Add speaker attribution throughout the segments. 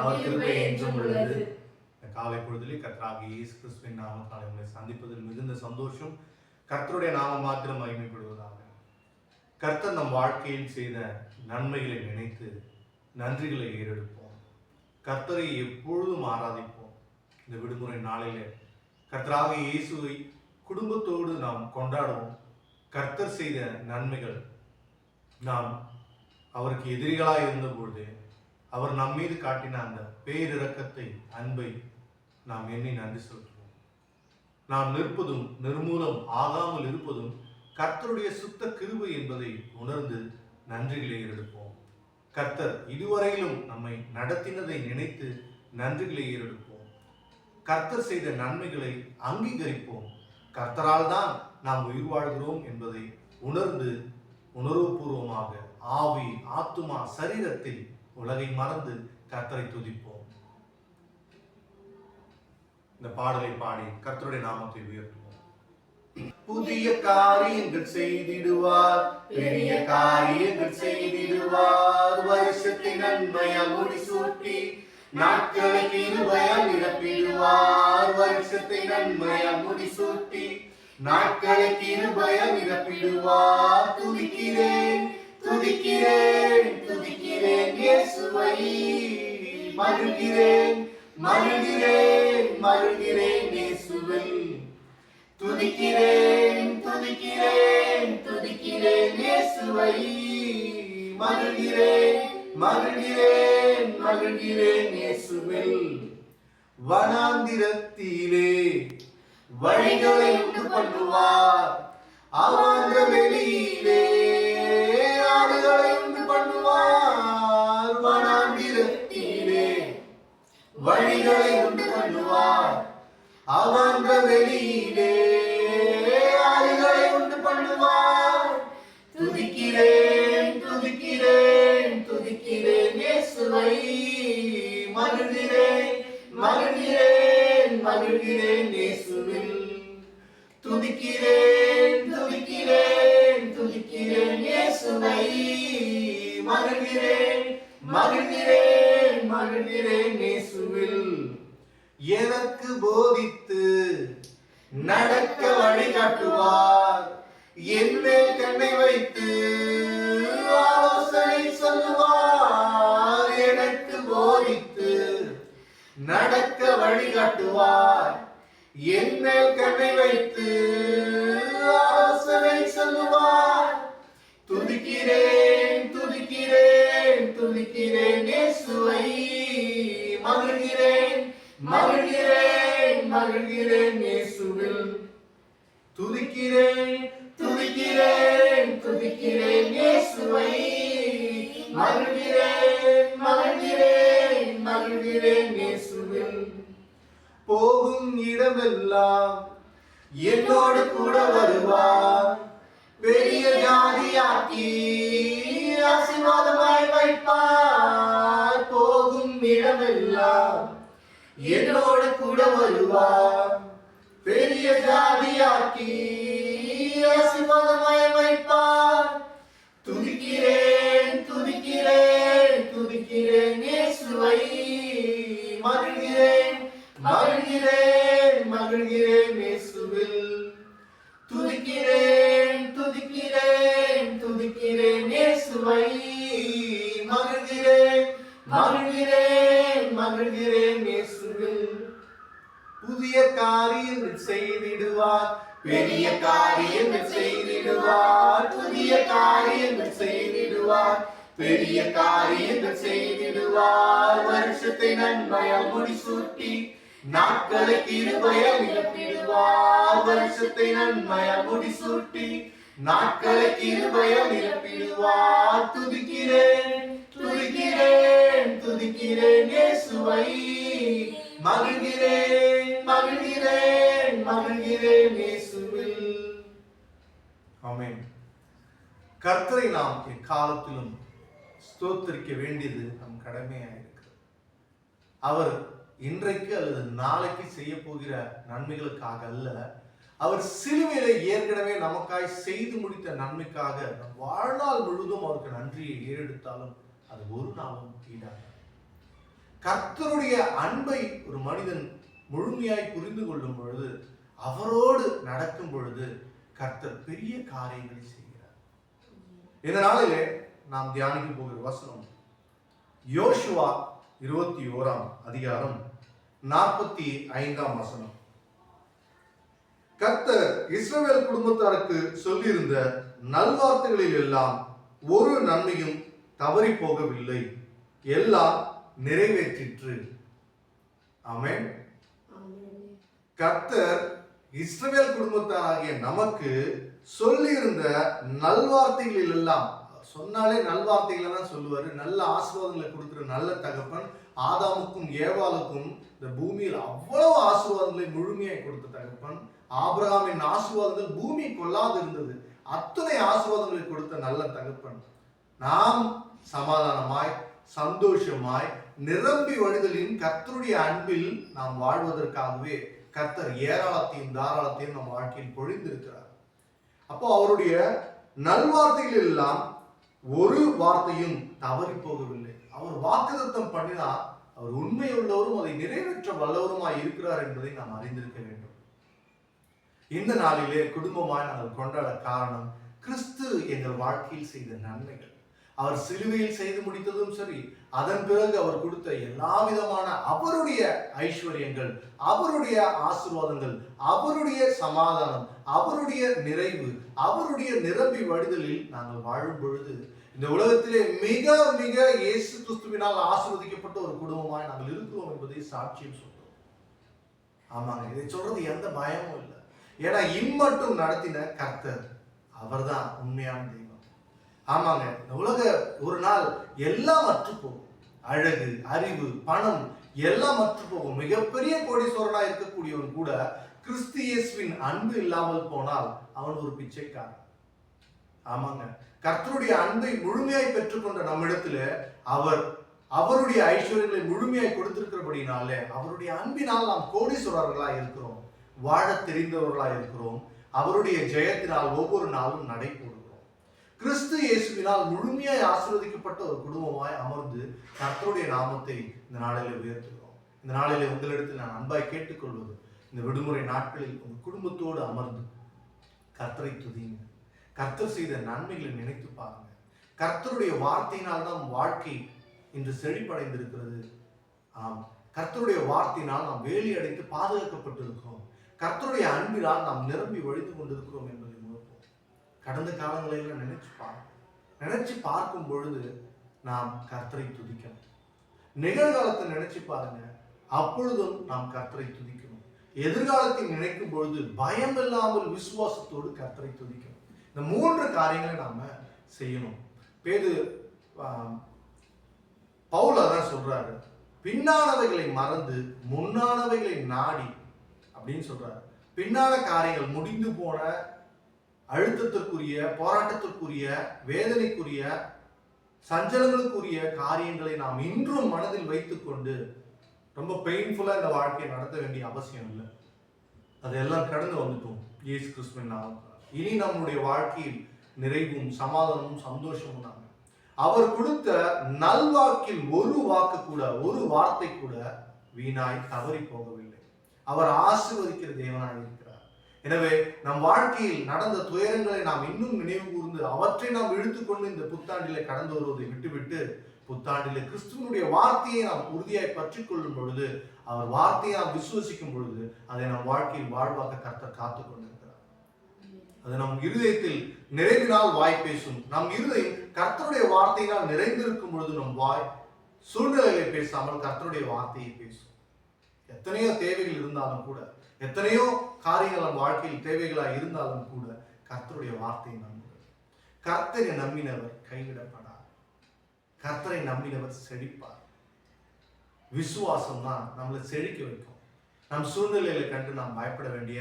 Speaker 1: அவர் கிருபை என்றும் உள்ளது.
Speaker 2: காலை பொழுதிலே கர்த்தராகிய இயேசு கிறிஸ்துவின் நாமத்தால் உங்களை சந்திப்பதில் மிகுந்த சந்தோஷம். கர்த்தருடைய நாமம் மாத்திரம் மகிமைப்படுவதாக. கர்த்தர் நம் வாழ்க்கையில் செய்த நன்மைகளை நினைத்து நன்றிகளை ஏறெடுப்போம். கர்த்தரை எப்பொழுதும் ஆராதிப்போம். இந்த விடுமுறை நாளிலே கர்த்தராக இயேசுவை குடும்பத்தோடு நாம் கொண்டாடுவோம். கர்த்தர் செய்த நன்மைகள் நாம் அவருக்கு எதிரிகளாக இருந்தபொழுது அவர் நம் மீது காட்டின அந்த பேரிரக்கத்தை அன்பை நாம் எண்ணி நன்றி செலுத்துவோம். நாம் நிற்பதும் நிர்மூலம் ஆகாமல் இருப்பதும் கர்த்தருடைய சுத்த கிருபை என்பதை உணர்ந்து நன்றிகளை எடுப்போம் கர்த்தர் இதுவரையிலும் நம்மை நடத்தினதை நினைத்து நன்றிகளை ஏறெடுப்போம். கர்த்தர் செய்த நன்மைகளை அங்கீகரிப்போம். கர்த்தரால் தான் நாம் உயிர் வாழ்கிறோம் என்பதை உணர்ந்து உணர்வுபூர்வமாக ஆவி ஆத்துமா சரீரத்தில் உலகை மறந்து கர்த்தரை துதிப்போம். இந்த பாடலை பாடி கர்த்தருடைய நாமத்தை உயர்த்துவோம். புதிய காரியங்கள் செய்திடுவார் பெரிய காரியங்கள் செய்திடுவார். வருஷத்தின் நன்மையால் முடிசூட்டி நாட்களை கிருபையால் நிரப்பிடுவார் வருஷத்தை நன்மையால் முடிசூட்டி நாட்களை கிருபையால் நிரப்பிடுவார் துதிக்கிறேன் துதிக்கிறேன் துதிக்கிறேன் இயேசுவை. மருகிறேன் மருகிறேன் மருகிறேன் இயேசுவை. துதிக்கிறேன் துதிக்கிறேன் துதிக்கிறேன் இயேசுவை. மருகிறேன் மகிழ்கிறேன் மகிழ்கிறேன் இயேசுவில் வனாந்திரத்திலே வழிகளை உண்டு பண்ணுவார். அவாந்த வெளியிலே ஆடுகளை பண்ணுவார் வனாந்திரத்திலே. வழிகளை உண்டு பண்ணுவார் அவங்க வெளியிலே. ஆறுகளை உண்டு பண்ணுவார். துதிக்கிறேன் துதிக்கிறேன் துதிக்கிறேன் இயேசுவை. மகிழ்கிறேன் மகிழ்கிறேன் மகிழ்கிறேன் இயேசுவில். துதிக்கிறேன் மகிழ்கிறேன் மகிழ்கிறேன் மகிழ்கிறேன் இயேசுவில். எனக்கு போதித்து நடக்க வழிகாட்டுவார்? என்னை கண்ணை வைத்து ஆலோசனை சொல்லுவார். எனக்கு போதித்து நடக்க வழிகாட்டுவார். என்னை கண்ணை வைத்து துதிக்கிறேன் இயேசுவை. மகிழ்கிறேன் மகிழ்கிறேன் மகிழ்கிறேன் இயேசுவில். துதிக்கிறேன் துதிக்கிறேன் துதிக்கிறேன் இயேசுவை. மகிழ்கிறேன் மகிழ்கிறேன் மகிழ்கிறேன் இயேசுவில். போகும் இடமெல்லாம் என்னோடு கூட வருவார். பெரிய ஜாதியாக்கி ஆசிர்வாதமாய் வைப்பார். போகும் இடமெல்லாம் என்னோடு கூட வருவார். பெரிய ஜாதியாக்கி மக்களை கிருபையால் நிரப்பிடுவார். வருஷத்தை நன்மையால் முடிசூட்டி நாட்களை கிருபையால் நிரப்பிடுவார். துதிக்கிறேன் துதிக்கிறேன் துதிக்கிறேன் இயேசுவை. மகிழ்கிறேன் மகிழ்கிறேன் மகிழ்கிறேன் இயேசுவில். ஆமென். கர்த்தரை நாம் எக்காலத்திலும் ஸ்தோத்தரிக்க வேண்டியது நம் கடமையாயிருக்கு அவர் இன்றைக்கு அல்லது நாளைக்கு செய்ய போகிற நன்மைகளுக்காக அல்ல அவர் சிலுவையில ஏற்கனவே நமக்காய் செய்து முடித்த நன்மைக்காக வாழ்நாள் முழுதும் அவருக்கு நன்றியை ஏறெடுத்தாலும் அது ஒரு நாளும் ஈடாக கர்த்தருடைய அன்பை ஒரு மனிதன் முழுமையாய் புரிந்து கொள்ளும் பொழுது அவரோடு நடக்கும் பொழுது கர்த்தர் பெரிய காரியங்களை செய்கிறார். இதனாலே நாம் தியானிக்க போகிற வசனம் யோசுவா இருபத்தி ஓராம் அதிகாரம் நாற்பத்தி ஐந்தாம் வசனம். கர்த்தர் இஸ்ரவேல் குடும்பத்தாருக்கு சொல்லியிருந்த நல்வார்த்தைகளில் எல்லாம் ஒரு நன்மையும் தவறி போகவில்லை எல்லாம் நிறைவேற்றிற்று. ஆமென். கர்த்தர் இஸ்ரவேல் குடும்பத்தாராகிய நமக்கு சொல்லியிருந்த நல்வார்த்தைகளில் எல்லாம் சொன்னாலே நல்வார்த்தைகளை தான் சொல்லுவார். நல்ல ஆசீர்வாதங்களை கொடுக்குற நல்ல தகப்பன் ஆதாமுக்கும் ஏவாளுக்கும் இந்த பூமியில் அவ்வளவு ஆசீர்வாதங்களை முழுமையாய் கொடுத்த தகப்பன். ஆபிரகாமின் ஆசீர்வாதங்கள் பூமி கொள்ளாது இருந்தது. அத்தனை ஆசீர்வாதங்களை கொடுத்த நல்ல தகப்பன். நாம் சமாதானமாய் சந்தோஷமாய் நிரம்பி வழிதலின் கர்த்தருடைய அன்பில் நாம் வாழ்வதற்காகவே கர்த்தர் ஏராளத்தையும் தாராளத்தையும் நம் வாழ்க்கையில் பொழிந்திருக்கிறார். அப்போ அவருடைய நல்வார்த்தைகள் எல்லாம் ஒரு வார்த்தையும் தவறி போகவில்லை அவர் வாக்குதத்தம் பண்ணினா அவர் உண்மை உள்ளவரும் அதை நிறைவேற்ற வல்லவருமாய் இருக்கிறார் என்பதை நாம் அறிந்திருக்க வேண்டும். இந்த நாளிலே குடும்பமாய் நாங்கள் கொண்டாட காரணம் கிறிஸ்து எங்கள் வாழ்க்கையில் செய்த நன்மைகள். அவர் சிலுவையில் செய்து முடித்ததும் சரி அதன் பிறகு அவர் கொடுத்த எல்லா விதமான அவருடைய ஐஸ்வர்யங்கள் அவருடைய ஆசீர்வாதங்கள் அவருடைய சமாதானம் அவருடைய நிறைவு அவருடைய நிரம்பி வடிதலில் நாங்கள் வாழும் பொழுது இந்த உலகத்திலே மிக மிக இயேசு கிறிஸ்துவினால் ஆசிர்வதிக்கப்பட்ட ஒரு குடும்பமாய் நாங்கள் இருக்கிறோம் என்பதை சாட்சியம் சொல்றோம் ஆமாங்க இதை சொல்றது எந்த பயமும் இல்லை. ஏன்னா இம்மட்டும் நடத்தின கர்த்தர் அவர்தான் உண்மையான தெய்வம். ஆமாங்க இந்த உலக ஒரு நாள் எல்லாம் அற்று போகும் அழகு அறிவு பணம் எல்லாம் அற்று போகும் மிகப்பெரிய கோடீஸ்வரனா இருக்கக்கூடியவன் கூட கிறிஸ்து இயேசுவின் அன்பு இல்லாமல் போனால் அவன் ஒரு பிச்சைக்காரன். ஆமாங்க கர்த்தருடைய அன்பை முழுமையாய் பெற்றுக்கொண்ட நம்மிடத்துல அவர் அவருடைய ஐஸ்வர்யங்களை முழுமையாய் கொடுத்திருக்கிறபடினால அவருடைய அன்பினால் நாம் கோடீஸ்வரர்களா இருக்கிறோம். வாழ தெரிந்தவர்களா இருக்கிறோம். அவருடைய ஜெயத்தினால் ஒவ்வொரு நாளும் நடை போடுகிறோம் கிறிஸ்து இயேசுவினால் முழுமையாய் ஆசீர்வதிக்கப்பட்ட ஒரு குடும்பமாய் அமர்ந்து கர்த்தருடைய நாமத்தை இந்த நாளிலே உயர்த்துகிறோம். இந்த நாளிலே உங்களிடத்தில் நான் அன்பாய் கேட்டுக்கொள்வது இந்த விடுமுறை நாட்களில் உங்கள் குடும்பத்தோடு அமர்ந்து கர்த்தரை துதிங்க கர்த்தர் செய்த நன்மைகளை நினைத்து பாருங்க. கர்த்தருடைய வார்த்தையினால் தான் வாழ்க்கை இன்று செழிப்படைந்திருக்கிறது. ஆம். கர்த்தருடைய வார்த்தையினால் நாம் வேலி அடைத்து பாதுகாக்கப்பட்டிருக்கிறோம். கர்த்தருடைய அன்பினால் நாம் நிரம்பி வழித்து கொண்டிருக்கிறோம் என்பதை உணர்வோம் கடந்த காலங்களில் நினைச்சு பாருங்க. நினைச்சு பார்க்கும் பொழுது நாம் கர்த்தரை துதிக்கணும். நிகழ்காலத்தை நினைச்சு பாருங்க. அப்பொழுதும் நாம் கர்த்தரை துதிக்கணும். எதிர்காலத்தை நினைக்கும் பொழுது பயம் இல்லாமல் விசுவாசத்தோடு கர்த்தரை துதிக்கணும். இந்த மூன்று காரியங்களை நாம செய்யணும். பேது ஆம், பவுல் அதான் சொல்றாரு. பின்னானவைகளை மறந்து முன்னானவைகளை நாடி அப்படின்னு சொல்றாரு. பின்னான காரியங்கள் முடிந்து போன அழுத்தத்திற்குரிய போராட்டத்திற்குரிய வேதனைக்குரிய சஞ்சலங்களுக்குரிய காரியங்களை நாம் இன்றும் மனதில் வைத்துக்கொண்டு ரொம்ப பெயின்ஃபுல்லாக இந்த வாழ்க்கையை நடத்த வேண்டிய அவசியம் இல்லை. அதெல்லாம் கடந்து வந்துட்டோம். இயேசு கிறிஸ்துவின் நாமத்தில். இனி நம்முடைய வாழ்க்கையில் நிறைவும் சமாதானமும் சந்தோஷமும் தான். அவர் கொடுத்த நல்வாக்கில் ஒரு வாக்கு கூட ஒரு வார்த்தை கூட வீணாய் தவறி போகவில்லை. அவர் ஆசிர்வதிக்கிற தேவனாக இருக்கிறார். எனவே நம் வாழ்க்கையில் நடந்த துயரங்களை நாம் இன்னும் நினைவு கூர்ந்து அவற்றை நாம் இழுத்துக்கொண்டு இந்த புத்தாண்டிலே கடந்து வருவதை விட்டுவிட்டு புத்தாண்டிலே கிறிஸ்துவனுடைய வார்த்தையை நாம் உறுதியாய் பற்றி கொள்ளும் பொழுது அவர் வார்த்தையை நாம் விசுவசிக்கும் பொழுது அதை நம் வாழ்க்கையில் வாழ்வாக்க கர்த்தர் காத்துக்கொண்டு அது நம் இருதயத்தில் நிறைவினால் வாய் பேசும். நம் இருதயம் கர்த்தருடைய வார்த்தையினால் நிறைந்திருக்கும் பொழுது நம் வாய் சூழ்நிலைகளை பேசாமல் கர்த்தருடைய வார்த்தையை பேசும். எத்தனையோ தேவைகள் இருந்தாலும் கூட எத்தனையோ காரியங்கள் நம் வாழ்க்கையில் தேவைகளாக இருந்தாலும் கூட கர்த்தருடைய வார்த்தையை நம்புகிறது கர்த்தரை நம்பினவர் கைவிடப்படார் கர்த்தரை நம்பினவர் செழிப்பார். விசுவாசம் தான் நம்மளை செழிக்க வைக்கும். நம் சூழ்நிலைகளை கண்டு நாம் பயப்பட வேண்டிய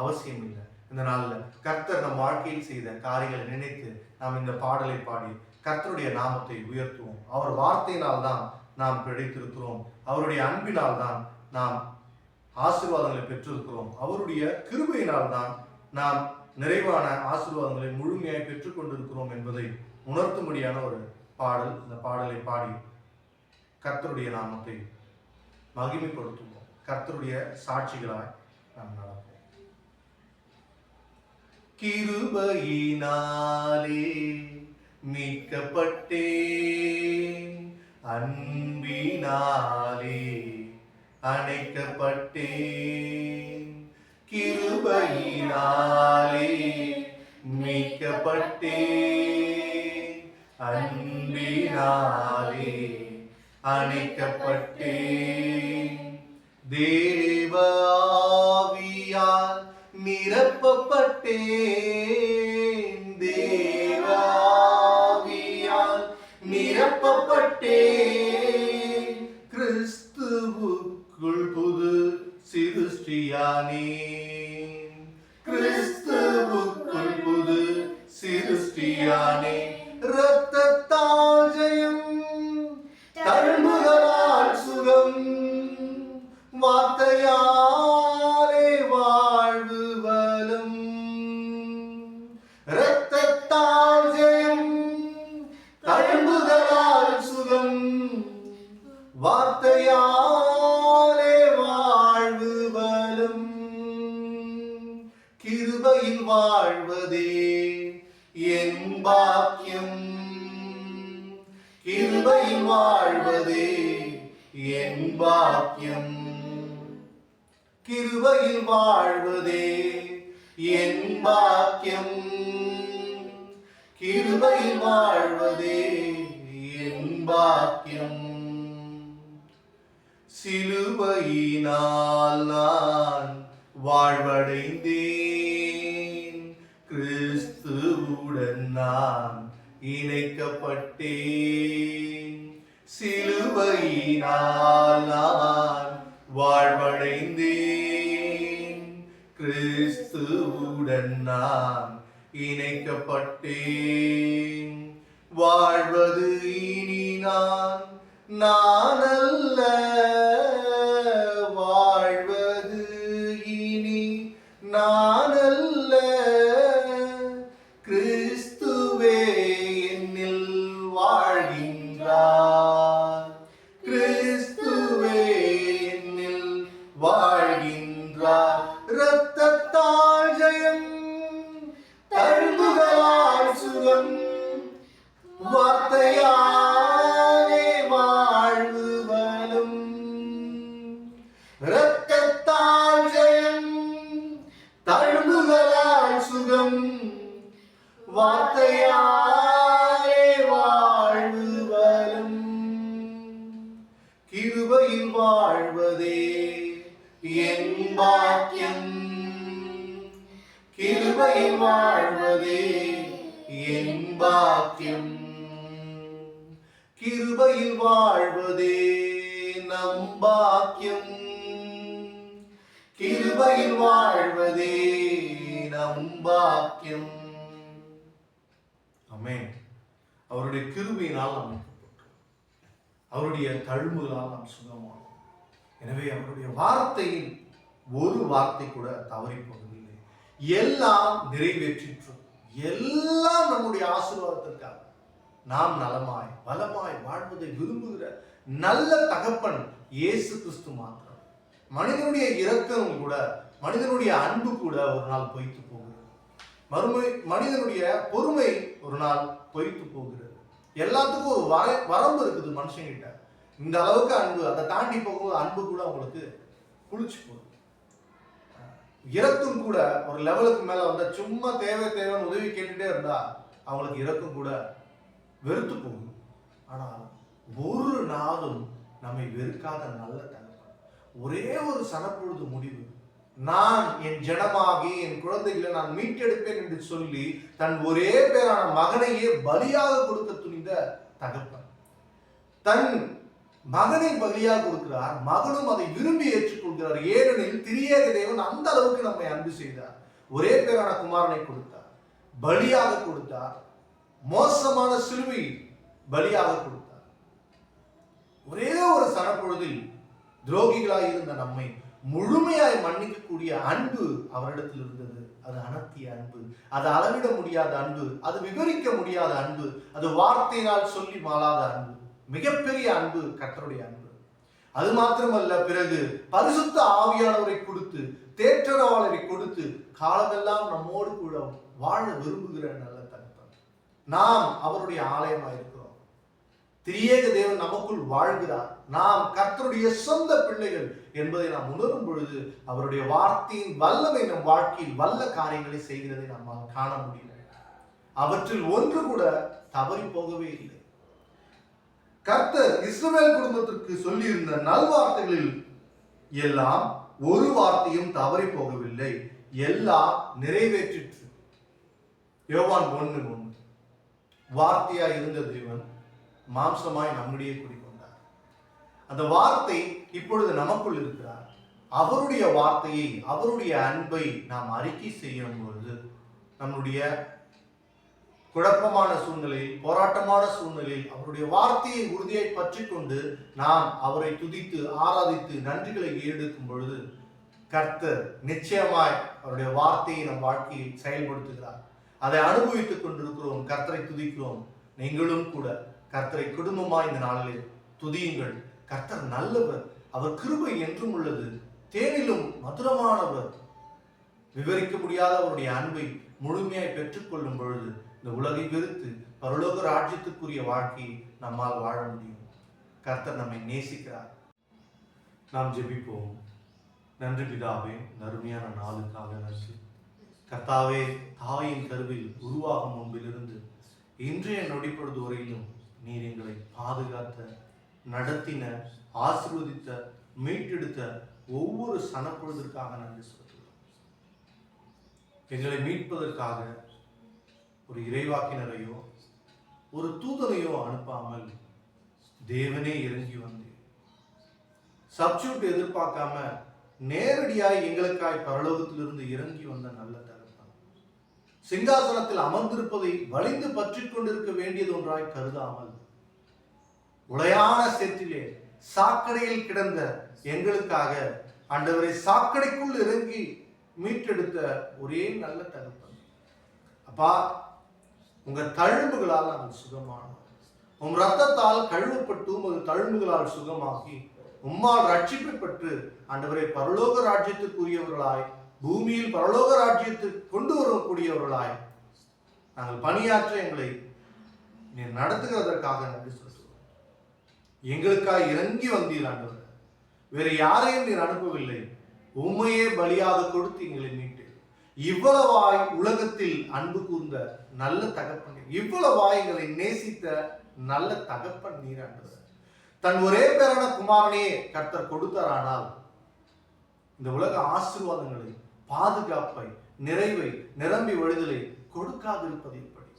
Speaker 2: அவசியம் இல்லை இந்த நாளில் கர்த்தர் நம் வாழ்க்கையில் செய்த காரியங்களை நினைத்து நாம் இந்த பாடலை பாடி கர்த்தருடைய நாமத்தை உயர்த்துவோம். அவர் வார்த்தையினால் தான் நாம் பிழைத்திருக்கிறோம். அவருடைய அன்பினால் தான் நாம் ஆசீர்வாதங்களை பெற்றிருக்கிறோம். அவருடைய கிருபையினால் தான் நாம் நிறைவான ஆசீர்வாதங்களை முழுமையாக பெற்றுக்கொண்டிருக்கிறோம் என்பதை உணர்த்தும்படியான ஒரு பாடல் இந்த பாடலை பாடி கர்த்தருடைய நாமத்தை மகிமைப்படுத்துவோம். கர்த்தருடைய சாட்சிகளாய் நாம் நடப்போம். கிருபையினாலே மீட்கப்பட்டே. அன்பினாலே அணைக்கப்பட்டே. கிருபையினாலே மீட்கப்பட்டே. அன்பினாலே அணைக்கப்பட்டே. தேவா நிரப்பப்பட்டேன் தேவாவியால் நிரப்பப்பட்டேன். கிறிஸ்துவுக்குள் புது சிருஷ்டியானே கிறிஸ்துவுக்குள் புது சிருஷ்டியானே இரத்தத்தால் ஜெயம் பாக்கியம் சிலுவையினால் நான் வாழ்வடைந்தேன். கிறிஸ்துவுடன் நான் இணைக்கப்பட்டேன். சிலுவையினால் நான் வாழ்வடைந்தேன். கிறிஸ்துவுடன் நான் இணைக்கப்பட்டேன். வாழ்வது இனி நான் நான் அல்ல கிருபையில் வாழ்வதே நம் பாக்கியம். கிருபையில் வாழ்வதே நம் பாக்கியம். அமே அவருடைய கிருபையினால் நாம் அவருடைய தழும்புகளால் நாம் சுகமானோம். எனவே அவருடைய வார்த்தையின் ஒரு வார்த்தை கூட தவறி போவதில்லை எல்லாம் நிறைவேற்றிற்று எல்லாம் நம்முடைய ஆசீர்வாதத்திற்காக. நாம் நலமாய் பலமாய் வாழ்வதை விரும்புகிற நல்ல தகப்பன் இயேசு கிறிஸ்து மாத்திரம். மனிதனுடைய இரக்கம் கூட மனிதனுடைய அன்பு கூட ஒரு நாள் பொய்த்து போகிறது. மறுமை மனிதனுடைய பொறுமை ஒரு நாள் பொய்த்து போகிறது. எல்லாத்துக்கும் ஒரு வர வரம்பு இருக்குது மனுஷங்கிட்ட. இந்த அளவுக்கு அன்பு அதை தாண்டி போகும்போது அன்பு கூட அவங்களுக்கு குளிச்சு போகுது இறக்கும் கூட ஒரு லெவலுக்கு மேல வந்தா சும்மா தேவை தேவைன்னு உதவி கேட்டுட்டே இருந்தா அவங்களுக்கு இறக்கும் கூட வெறுத்து போகும். ஆனால் ஒரு நாளும் நம்மை வெறுக்காத நல்ல தகப்பன். ஒரே ஒரு சனப்பொழுது முடிவு. நான் என் ஜனமாகி என் குழந்தைகளை நான் மீட்டெடுப்பேன் என்று சொல்லி தன் ஒரே பேரான மகனையே பலியாக கொடுக்க துணிந்த தகப்பன். தன் மகனை பலியாக கொடுக்கிறார். மகனும் அதை விரும்பி ஏற்றுக்கொள்கிறார். ஏனெனில் திரியேக தேவன் அந்த அளவுக்கு நம்மை அன்பு செய்தார். ஒரே பேரான குமாரனை கொடுத்தார். பலியாக கொடுத்தார். மோசமான சிலுவை பலியாக கொடுத்தார். ஒரே ஒரு சனப்பொழுதில் துரோகிகளாய் இருந்த நம்மை முழுமையாய் மன்னிக்கக்கூடிய அன்பு அவரிடத்தில் இருந்தது. அது அனத்திய அன்பு அது அளவிட முடியாத அன்பு அது விவரிக்க முடியாத அன்பு அது வார்த்தையினால் சொல்லி மாளாத அன்பு மிகப்பெரிய அன்பு கத்தருடைய அன்பு. அது மாத்திரமல்ல பிறகு பரிசுத்த ஆவியானவரை கொடுத்து தேற்றரவாளரை கொடுத்து காலமெல்லாம் நம்மோடு கூட வாழ விரும்புகிற நல்ல நாம் அவருடைய ஆலயமாக இருக்கிறோம் திரியேக தேவன் நமக்குள் வாழ்கிறார். நாம் கர்த்தருடைய சொந்த பிள்ளைகள் என்பதை நாம் உணரும் பொழுது அவருடைய வார்த்தையின் வல்லமை நம் வாழ்க்கையில் வல்ல காரியங்களை செய்கிறதை நம்மால் காண முடியல. அவற்றில் ஒன்று கூட தவறி போகவே இல்லை. கர்த்தர் இஸ்ரவேல் குடும்பத்திற்கு சொல்லியிருந்த நல்வார்த்தைகளில் எல்லாம் ஒரு வார்த்தையும் தவறி போகவில்லை. எல்லாம் நிறைவேற்றிற்று. யோவான் ஒன்று வார்த்தையாக இருந்த தேவன் மாம்சமாய் நம்முடைய குடிக்கொண்டார் அந்த வார்த்தை இப்பொழுது நமக்குள் இருக்கிறார். அவருடைய வார்த்தையை அவருடைய அன்பை நாம் அறிக்கை செய்யும் பொழுது நம்முடைய குழப்பமான சூழ்நிலையில் போராட்டமான சூழ்நிலையில் அவருடைய வார்த்தையை உறுதியை பற்றி கொண்டு நாம் அவரை துதித்து ஆராதித்து நன்றிகளை ஈடுக்கும் பொழுது கர்த்தர் நிச்சயமாய் அவருடைய வார்த்தையை நம் வாழ்க்கையில் செயல்படுத்துகிறார். அதை அனுபவித்துக் கொண்டிருக்கிறோம் கர்த்தரை துதிக்கிறோம். நீங்களும் கூட கர்த்தரை குடும்பமாய் இந்த நாளில் துதியுங்கள். கர்த்தர் நல்லவர் அவர் கிருபை என்றும் உள்ளது. தேனிலும் மதுரமானவர். விவரிக்க முடியாத அவருடைய அன்பை முழுமையாய் பெற்றுக்கொள்ளும் பொழுது இந்த உலகை வெறுத்து பரலோக ராஜ்யத்துக்குரிய வாழ்க்கையை நம்மால் வாழ முடியும். கர்த்தர் நம்மை நேசிக்கிறார். நாம் ஜெபிப்போம். நன்றி பிதாவே நறுமையான நாளுக்காக நன்றி. கர்த்தாவே தாயின் கருவில் உருவாகும் முன்பிலிருந்து இன்றைய நொடிப்பொழுது வரையிலும் நீர் எங்களை பாதுகாத்த நடத்தின ஆசிர்வதித்த மீட்டெடுத்த ஒவ்வொரு சனப்பொழுதிற்காக நன்றி சொல்கிறோம் எங்களை மீட்பதற்காக ஒரு இறைவாக்கினரையோ ஒரு தூதரையோ அனுப்பாமல் தேவனே இறங்கி வந்து சப்ஸ்டியூட் எதிர்பார்க்காம நேரடியாய் எங்களுக்காய் பரலோகத்திலிருந்து இறங்கி வந்த நல்ல சிங்காசனத்தில் அமர்ந்திருப்பதை வலிந்து பற்றி கொண்டிருக்க வேண்டியது ஒன்றாய் கருதாமல். உடையான சேற்றிலே சாக்கடையில் கிடந்த எங்களுக்காக ஆண்டவரை சாக்கடைக்குள் இறங்கி மீட்டெடுத்த ஒரே நல்ல தகப்பன். அப்பா உங்க தழும்புகளால் நாங்கள் சுகமானோம். உம் ரத்தத்தால் கழுவப்பட்டு உமது தழும்புகளால் சுகமாக்கி உம்மால் ரட்சிப்பு பெற்று ஆண்டவரை பரலோக ராஜ்யத்துக்குரியவர்களாய் பூமியில் பரலோக ராஜ்யத்தை கொண்டு வரக்கூடியவர்களாய் நாங்கள் பணியாற்ற எங்களை நீர் நடத்துகிறதற்காக நன்றி சொல்லுவோம் எங்களுக்காக இறங்கி வந்தீர் ஆண்டவர். வேற யாரையும் நீர் அனுப்பவில்லை. உண்மையே பலியாக கொடுத்து எங்களை மீட்டு இவ்வளவாய் உலகத்தில் அன்பு கூர்ந்த நல்ல தகப்பன் இவ்வளவாய் எங்களை நேசித்த நல்ல தகப்பன் நீர் ஆண்டவர். தன் ஒரே பேரான குமாரனையே கர்த்தர் கொடுத்தாரானால் இந்த உலக ஆசீர்வாதங்களை பாதுகாப்பை நிறைவை நிரம்பி வழிதலை கொடுக்காதிருப்பது எப்படி?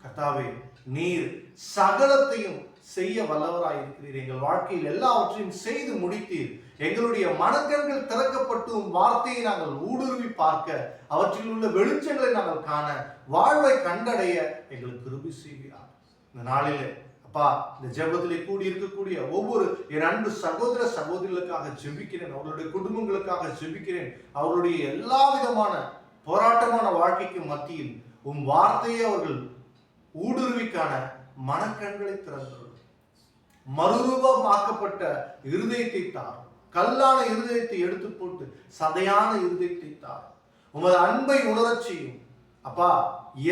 Speaker 2: கர்த்தாவே நீர் சகலத்தையும் செய்ய வல்லவராயிருக்கிறீர் எங்கள் வாழ்க்கையில் எல்லாவற்றையும் செய்து முடித்தீர். எங்களுடைய மனக்கண்கள் திறக்கப்பட்டு வார்த்தையை நாங்கள் ஊடுருவி பார்க்க அவற்றில் உள்ள வெளிச்சங்களை நாங்கள் காண வாழ்வை கண்டடைய எங்களுக்கு கிருபை செய்கிறார் இந்த நாளிலே அப்பா இந்த ஜெபத்திலே கூடி இருக்கக்கூடிய ஒவ்வொரு என் அன்பு சகோதர சகோதரிகளுக்காக ஜெபிக்கிறேன் அவர்களுடைய குடும்பங்களுக்காக ஜெபிக்கிறேன். அவருடைய எல்லா விதமான போராட்டமான வாழ்க்கைக்கு மத்தியில் உன் வார்த்தையை அவர்கள் ஊடுருவிக்கான மனக்கண்களை திறந்துள்ளது. மறுரூபமாக்கப்பட்ட இருதயத்தை தார். கல்லான இருதயத்தை எடுத்து போட்டு சதையான இருதயத்தை தார். உமது அன்பை உணரச் செய்யும். அப்பா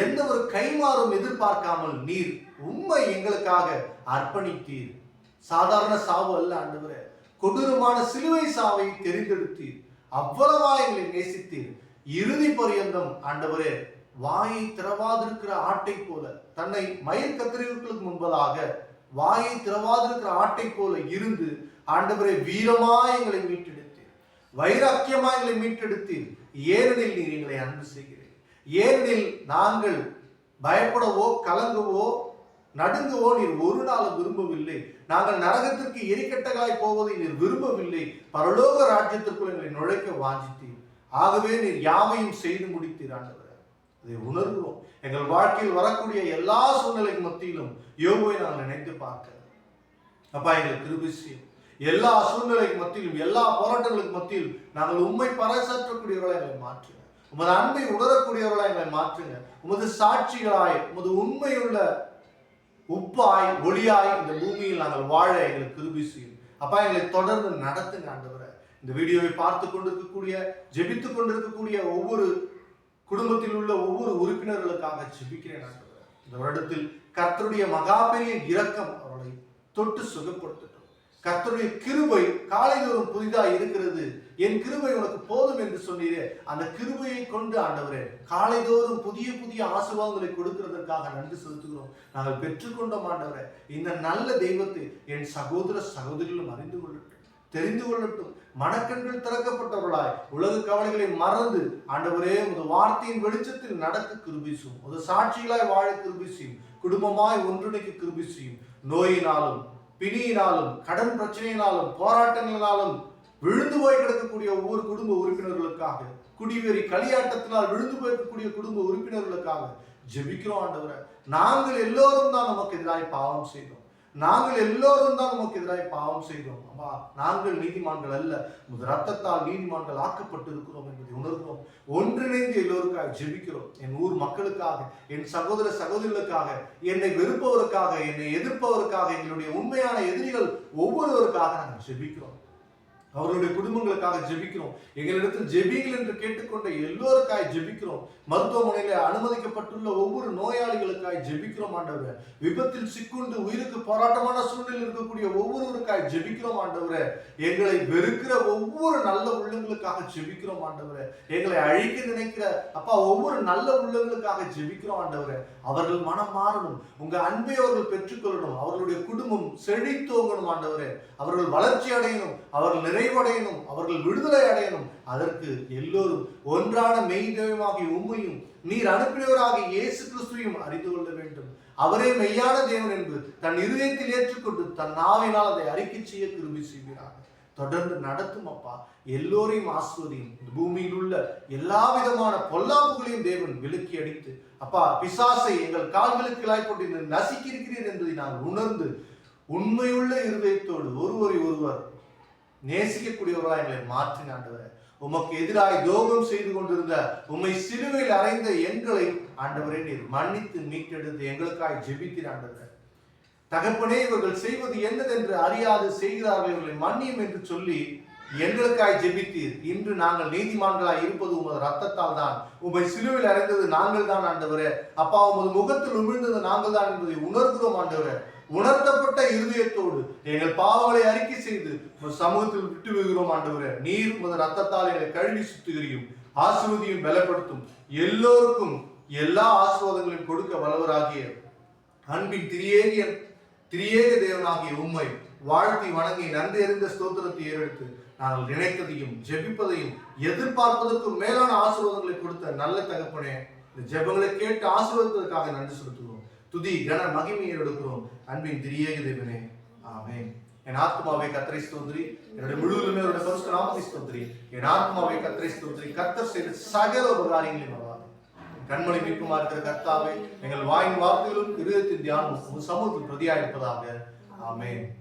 Speaker 2: எந்த ஒரு கைமாறும் எதிர்பார்க்காமல் நீர் உண்மை எங்களுக்காக அர்ப்பணித்தீர். சாதாரண சாவு அல்ல ஆண்டவரே. கொடூரமான சிலுவை சாவை தெரிந்தெடுத்தீர். அவ்வளவா எங்களை நேசித்தீர். இறுதி பரியந்தம் ஆண்டவரே வாயை திறவாதிருக்கிற ஆட்டை போல தன்னை மயில் கத்திரிவுகளுக்கு முன்பதாக வாயை திறவாதிருக்கிற ஆட்டை போல இருந்து ஆண்டவரே வீரமா எங்களை மீட்டெடுத்தீர். வைராக்கியமா எங்களை மீட்டெடுத்தீர். ஏனெனில் நீர் எங்களை அன்பு செய்கிறீர். ஏனெனில் நாங்கள் பயப்படவோ கலங்கவோ நடுங்குவோ நீர் ஒரு நாளும் விரும்பவில்லை. நாங்கள் நரகத்திற்கு எரிக்கட்டகாய் போவதை நீர் விரும்பவில்லை. பரலோக ராஜ்யத்திற்குள் எங்களை நுழைக்க வாஞ்சித்தீர். ஆகவே நீர் யாவையும் செய்து முடித்தீர் ஆண்டவர். அதை உணர்கிறோம். எங்கள் வாழ்க்கையில் வரக்கூடிய எல்லா சூழ்நிலைக்கு மத்தியிலும் யோகுவை நாங்கள் நினைத்து பார்க்க. அப்பா எங்கள் திருபிசியம் எல்லா சூழ்நிலைக்கு மத்தியிலும் எல்லா போராட்டங்களுக்கு மத்தியில் நாங்கள் உண்மை பறைசாற்றக்கூடியவர்களை எங்களை மாற்றுங்க. உமது அன்பை உணரக்கூடியவர்களாக எங்களை மாற்றுங்க. உமது சாட்சிகளாய் உமது உண்மையுள்ள உப்பாய் ஒளியாய் இந்த பூமியில் நாங்கள் வாழ எங்களுக்கு கிருபி செய்யும். அப்பா எங்களை தொடர்ந்து நடத்துங்க ஆண்டவரை. இந்த வீடியோவை பார்த்து கொண்டிருக்கக்கூடிய ஜெபித்து கொண்டிருக்கக்கூடிய ஒவ்வொரு குடும்பத்தில் உள்ள ஒவ்வொரு உறுப்பினர்களுக்காக ஜெபிக்கிறேன் ஆண்டவரை. இந்த வருடத்தில் கர்த்தருடைய மகா பெரிய இரக்கம் அவர்களை தொட்டு சுகப்படுத்து கர்த்தருடைய கிருபை காலைதோறும் புதிதாக இருக்கிறது. என் கிருபை உனக்கு போதும் என்று சொன்னீரே. அந்த கிருபையை கொண்டு ஆண்டவரே காலைதோறும் புதிய புதிய ஆசீர்வாதங்களை கொடுக்கிறதற்காக நன்றி செலுத்துகிறோம். நாங்கள் பெற்றுக்கொண்டோம் ஆண்டவரே. இந்த நல்ல தெய்வத்தை என் சகோதர சகோதரிகளும் அறிந்து கொள்ளட்டும் தெரிந்து கொள்ளட்டும். மனக்கண்கள் திறக்கப்பட்டவர்களாய் உலக கவலைகளை மறந்து ஆண்டவரே உமது வார்த்தையின் வெளிச்சத்தில் நடக்க கிருபி செய்யும் ஒரு சாட்சிகளாய் வாழ கிருபி செய்யும் குடும்பமாய் ஒன்றிணைக்க கிருபி செய்யும் நோயினாலும் பிணியினாலும் கடன் பிரச்சனையினாலும் போராட்டங்களினாலும் விழுந்து போய் கிடக்கக்கூடிய ஒவ்வொரு குடும்ப உறுப்பினர்களுக்காக குடிவெறி களியாட்டத்தினால் விழுந்து போயிருக்கக்கூடிய குடும்ப உறுப்பினர்களுக்காக ஜெபிக்கிறோம் ஆண்டவரை. நாங்கள் எல்லோரும் தான் நமக்கு எதிராக பாவம் செய்தோம். நாங்கள் எல்லோரும் தான் நமக்கு எதிராக பாவம் செய்தோம். அம்மா நாங்கள் நீதிமான்கள் அல்ல. உமது ரத்தத்தால் நீதிமான்கள் ஆக்கப்பட்டு இருக்கிறோம் என்பதை உணர்கிறோம். ஒன்றிணைந்து எல்லோருக்காக ஜெபிக்கிறோம். என் ஊர் மக்களுக்காக என் சகோதர சகோதரிகளுக்காக என்னை வெறுப்பவருக்காக என்னை எதிர்ப்பவருக்காக எங்களுடைய உண்மையான எதிரிகள் ஒவ்வொருவருக்காக நாங்கள் ஜெபிக்கிறோம். அவர்களுடைய குடும்பங்களுக்காக ஜெபிக்கிறோம். எங்களிடத்தில் ஜெபிகள் என்று கேட்டுக்கொண்ட எல்லோருக்காய் ஜெபிக்கிறோம். மருத்துவமனையில அனுமதிக்கப்பட்டுள்ள ஒவ்வொரு நோயாளிகளுக்காய் ஜெபிக்கிறோம் ஆண்டவரே. விபத்தில் சிக்குண்டு உயிருக்கு போராட்டமான சூழ்நிலையில் இருக்கக்கூடிய ஒவ்வொருவருக்காய் ஜெபிக்கிறோம் ஆண்டவரே. எங்களை வெறுக்கிற ஒவ்வொரு நல்ல உள்ளங்களுக்காக ஜெபிக்கிறோம் ஆண்டவரே. எங்களை அழிக்க நினைக்கிற அப்பா ஒவ்வொரு நல்ல உள்ளங்களுக்காக ஜெபிக்கிறோம் ஆண்டவரே. அவர்கள் மனம் மாறணும். உங்க அன்பை அவர்கள் பெற்றுக்கொள்ளணும். அவர்களுடைய குடும்பம் செழித்தோங்கணும் ஆண்டவரே. அவர்கள் வளர்ச்சி அடையணும். அவர்கள் நிறைவடையணும் அவர்கள் விடுதலை அடையணும். அதற்கு எல்லோரும் ஒன்றான மெய் தெய்வமாகிய உண்மையும் நீர் அனுப்பினவராக இயேசு கிறிஸ்துவையும் அறிந்து கொள்ள வேண்டும். அவரே மெய்யான தேவன் என்று தன் இருதயத்தில் ஏற்றுக்கொண்டு தன் நாவினால் அதை அறிக்கை செய்ய திரும்பி செய்கிறார் தொடர்ந்து நடத்தும் அப்பா எல்லோரையும் ஆஸ்வதியும். பூமியில் உள்ள எல்லா விதமான பொல்லாப்புகளையும் தேவன் விலக்கி அடித்து அப்பா பிசாசை எங்கள் கால்களுக்கு இலாய்ப்பட்டு நசுக்கி இருக்கிறீர் என்பதை நாங்கள் உணர்ந்து உண்மையுள்ள இருதயத்தோடு ஒருவரை ஒருவர் நேசிக்கக்கூடியவர்களாக எங்களை மாற்றின ஆண்டவர். உமக்கு எதிராக துரோகம் செய்து கொண்டிருந்த உம்மை சிலுவையில் அறைந்த எங்களை ஆண்டவரே நீர் மன்னித்து மீட்டெடுத்து எங்களுக்காய் ஜெபித்தின் ஆண்டவர். தகப்பனே இவர்கள் செய்வது என்னதென்று அறியாது செய்கிறார்கள். இவர்களை மன்னியும் என்று சொல்லி எங்களுக்காய் ஜெபித்தீர். இன்று நாங்கள் நீதிமான்களாய் இருப்பது உமது ரத்தத்தால் தான். உம்மை சிலுவையில் அறைந்தது நாங்கள் தான் ஆண்டவரே. அப்பா உமது முகத்தில் உமிழ்ந்தது நாங்கள் தான் என்பதை உணர்கிறோம் ஆண்டவரே. உணர்த்தப்பட்ட இருதயத்தோடு எங்கள் பாவங்களை அறிக்கை செய்து சமூகத்தில் விட்டு விழுகிறோம் ஆண்டவரே. நீர் உமது ரத்தத்தால் எங்களை கழுவி சுத்துகிறீயும் ஆசிர்வதியும் பலப்படுத்தும். எல்லோருக்கும் எல்லா ஆசிர்வாதங்களையும் கொடுக்க வல்லவராகிய அன்பின் திரியேகிய திரியேக தேவனாகிய உண்மை வாழ்த்தி வணங்கி நன்றி அறிந்த ஸ்தோத்திரத்தை ஏறெடுத்து நாங்கள் நினைத்ததையும் ஜெபிப்பதையும் எதிர்பார்ப்பதற்கும் மேலான ஆசீர்வாதங்களை கொடுத்த நல்ல தகப்பனே இந்த ஜெபங்களை கேட்டு ஆசீர்வதிப்பதற்காக நன்றி செலுத்துகிறோம். துதி கன மகிமையை எடுக்கிறோம். அன்பின் திரியேக தேவனே ஆமென். என் ஆத்மாவை கத்திரை ஸ்தோத்ரி. என்னுடைய முழுவதுமே அவருடைய பரிசுத்த நாமத்தை ஸ்தோத்ரி. என் ஆத்மாவை கத்திரை ஸ்தோத்ரி. கத்தர் செய்த சகல உபகாரியங்களையும் மறவாது. கண்மணி மீட்குமா இருக்கிற கர்த்தாவை எங்கள் வாயின் வார்த்தைகளும் இருதயத்தின் தியானம் சமூகத்தில் பிரதியாக இருப்பதாக ஆமென்.